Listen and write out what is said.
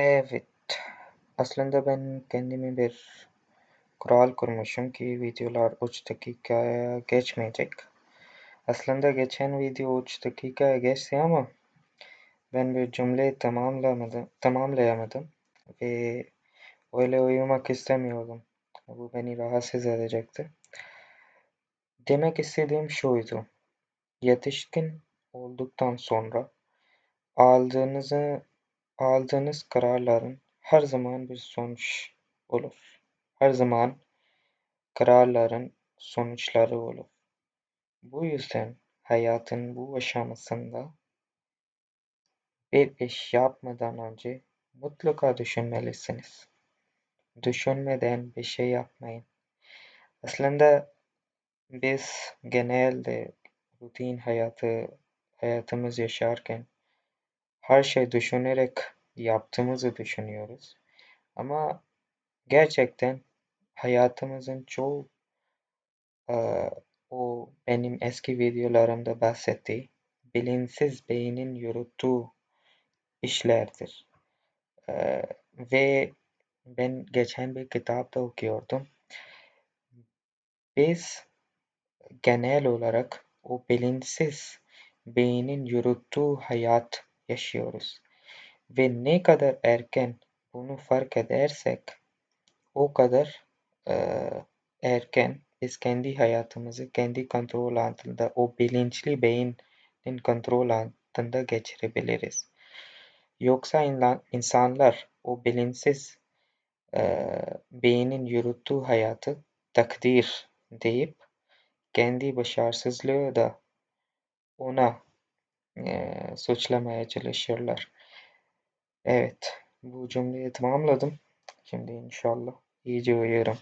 Evet. Aslında ben kendime bir kural kurmuşum ki videolar 3 dakikaya geçmeyecek. Aslında geçen video 3 dakikaya geçti ama ben bir cümle tamamlamadım, tamamlayamadım ve öyle uyumak istemiyordum. Bu beni rahatsız edecekti. Demek istediğim şuydu. Yetişkin olduktan sonra aldığınızı aldığınız kararların her zaman bir sonuç olur. Her zaman kararların sonuçları olur. Bu yüzden hayatın bu aşamasında bir iş yapmadan önce mutlaka düşünmelisiniz. Düşünmeden bir şey yapmayın. Aslında biz genelde rutin hayatı hayatımız yaşarken her şey düşünerek yaptığımızı düşünüyoruz. Ama gerçekten hayatımızın çoğu o benim eski videolarımda bahsettiği bilinçsiz beynin yürüttüğü işlerdir. Ve ben geçen bir kitapta okuyordum. Biz genel olarak o bilinçsiz beynin yürüttüğü hayat yaşıyoruz. Ve ne kadar erken bunu fark edersek o kadar erken biz kendi hayatımızı kendi kontrol altında o bilinçli beynin kontrol altında geçirebiliriz. Yoksa insanlar o bilinçsiz beynin yürüttüğü hayatı takdir deyip kendi başarısızlığı da ona suçlamaya çalışırlar. Evet, bu cümleyi tamamladım. Şimdi inşallah iyice uyuyorum.